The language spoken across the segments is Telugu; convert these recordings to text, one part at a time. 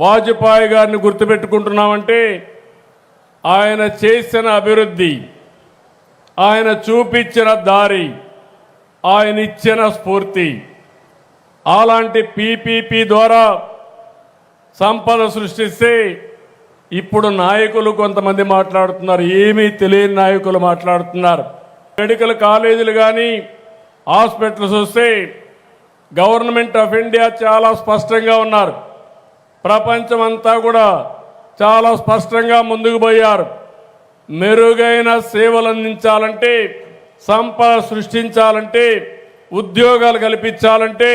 వాజ్పేయి గారిని గుర్తుపెట్టుకుంటున్నామంటే ఆయన చేసిన అభివృద్ధి ఆయన చూపించిన దారి ఆయన ఇచ్చిన స్ఫూర్తి. అలాంటి పీపీపీ ద్వారా సంపద సృష్టిస్తే ఇప్పుడు నాయకులు కొంతమంది మాట్లాడుతున్నారు ఏమీ తెలియని నాయకులు మాట్లాడుతున్నారు. మెడికల్ కాలేజీలు కానీ హాస్పిటల్స్ వస్తే గవర్నమెంట్ ఆఫ్ ఇండియా చాలా స్పష్టంగా ఉన్నారు. ప్రపంచం అంతా కూడా చాలా స్పష్టంగా ముందుకు పోయారు. మెరుగైన సేవలు అందించాలంటే సంపద సృష్టించాలంటే ఉద్యోగాలు కల్పించాలంటే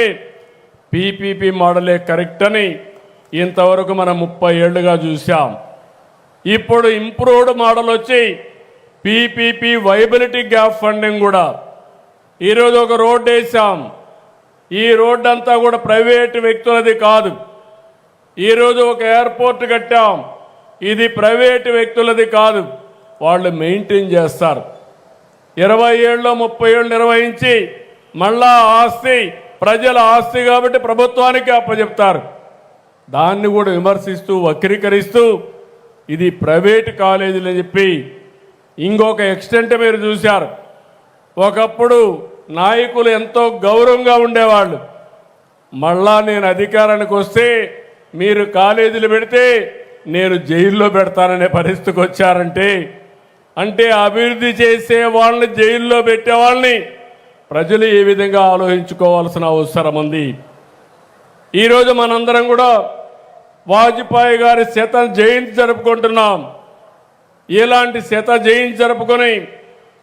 పీపీపీ మోడలే కరెక్ట్ అని ఇంతవరకు మనం ముప్పై ఏళ్ళుగా చూసాం ఇప్పుడు ఇంప్రూవ్డ్ మోడల్ వచ్చి పీపీపీ వైబిలిటీ గ్యాప్ ఫండింగ్ కూడా. ఈరోజు ఒక రోడ్డు వేసాం. ఈ రోడ్డు అంతా కూడా ప్రైవేటు వ్యక్తులది కాదు. ఈరోజు ఒక ఎయిర్పోర్ట్ కట్టాం. ఇది ప్రైవేటు వ్యక్తులది కాదు. వాళ్ళు మెయింటైన్ చేస్తారు. ఇరవై ఏళ్ళు ముప్పై ఏళ్ళు నిర్వహించి మళ్ళా ఆస్తి ప్రజల ఆస్తి కాబట్టి ప్రభుత్వానికి అప్పచెప్తారు. దాన్ని కూడా విమర్శిస్తూ వక్రీకరిస్తూ ఇది ప్రైవేట్ కాలేజీలు చెప్పి ఇంకొక ఎక్స్టెంట్ మీరు చూశారు. ఒకప్పుడు నాయకులు ఎంతో గౌరవంగా ఉండేవాళ్ళు. మళ్ళా నేను అధికారానికి వస్తే మీరు కాలేజీలు పెడితే నేను జైల్లో పెడతాననే పరిస్థితికి వచ్చారంటే అంటే అభివృద్ధి చేసే వాళ్ళని జైల్లో పెట్టేవాళ్ళని ప్రజలు ఏ విధంగా ఆలోచించుకోవాల్సిన అవసరం ఉంది? ఈరోజు మనందరం కూడా వాజ్పేయి గారి శత జయంతి జరుపుకుంటున్నాం. ఇలాంటి శత జయంతి జరుపుకొని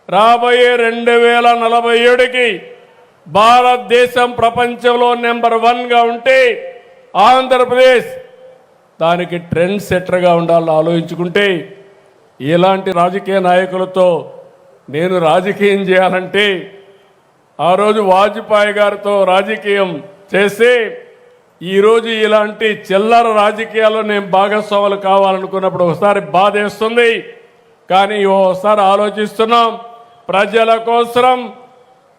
రాబోయే రెండు వేల నలభై ఏడుకి భారతదేశం ప్రపంచంలో నెంబర్ వన్గా ఉంటే ఆంధ్రప్రదేశ్. దానికి ట్రెండ్ సెట్టర్గా ఉండాలని ఆలోచించుకుంటే ఇలాంటి రాజకీయ నాయకులతో నేను రాజకీయం చేయాలంటే ఆ రోజు వాజ్పేయి గారితో రాజకీయం చేస్తే ఈరోజు ఇలాంటి చిల్లర రాజకీయాల్లో నేను భాగస్వాములు కావాలనుకున్నప్పుడు ఒకసారి బాధేస్తుంది కానీ ఒకసారి ఆలోచిస్తున్నాం. ప్రజల కోసం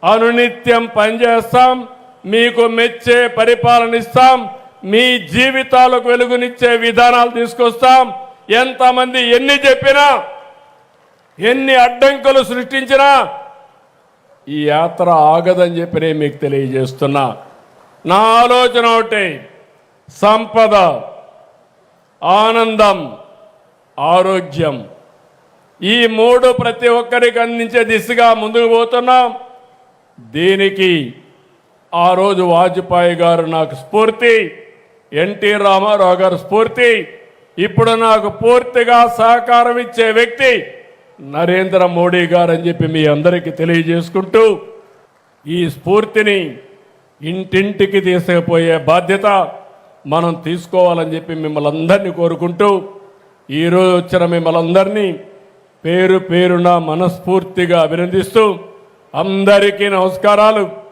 అనునిత్యం పనిచేస్తాం. మీకు మెచ్చే పరిపాలన ఇస్తాం మీ జీవితాలకు వెలుగునిచ్చే విధానాలు తీసుకొస్తాం. ఎంతమంది ఎన్ని చెప్పినా ఎన్ని అడ్డంకులు సృష్టించినా ఈ యాత్ర ఆగదని చెప్పి నేను మీకు తెలియజేస్తున్నా. నా ఆలోచన ఒకటి సంపద ఆనందం ఆరోగ్యం. ఈ మూడు ప్రతి ఒక్కరికి అందించే దిశగా ముందుకు పోతున్నాం. దీనికి ఆ రోజు వాజ్పేయి గారు నాకు స్ఫూర్తి. ఎన్టీ రామారావు గారు స్ఫూర్తి. ఇప్పుడు నాకు పూర్తిగా సహకారం ఇచ్చే వ్యక్తి నరేంద్ర మోడీ గారు అని చెప్పి మీ అందరికీ తెలియజేసుకుంటూ ఈ స్ఫూర్తిని ఇంటింటికి తీసుకుపోయే బాధ్యత మనం తీసుకోవాలని చెప్పి మిమ్మల్ని అందరినీ కోరుకుంటూ ఈరోజు వచ్చిన మిమ్మల్ని అందరినీ పేరు పేరున మనస్ఫూర్తిగా అభినందిస్తూ అందరికీ నమస్కారాలు.